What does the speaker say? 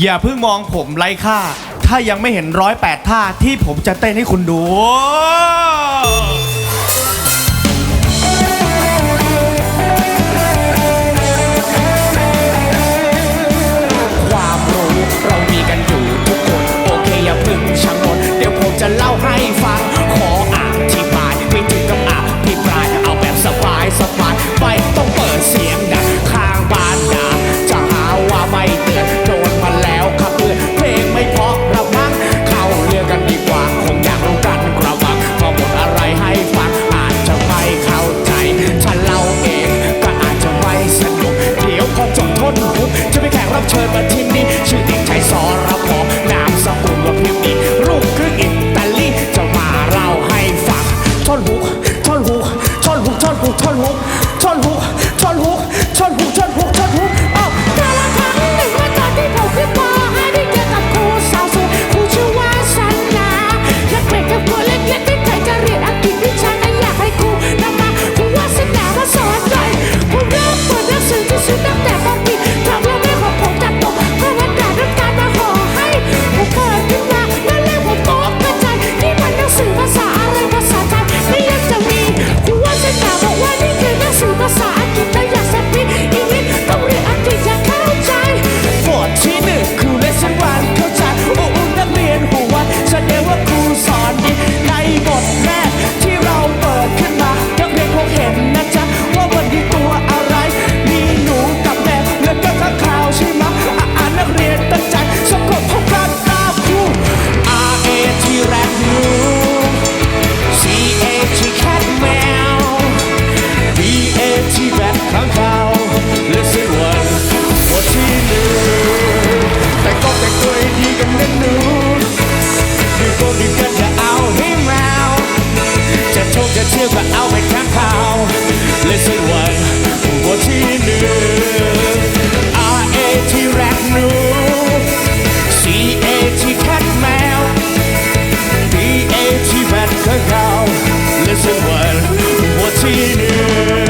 อย่าเพิ่งมองผมไร้ค่า ถ้ายังไม่เห็นร้อยแปดท่าที่ผมจะเต้นให้คุณดู ความรู้เรามีกันอยู่ทุกคน โอเคอย่าเพิ่งชังนนเดี๋ยวผมจะเล่าให้ จะเที่ยวก็เอาไปข้างข่าวเลยสวยวัาที่หนึ่ง R A ที่แรกหนู C A ที่แคทแมว B A ที่แบดเธอเก่า Listen well ว่าที่หนึ่ง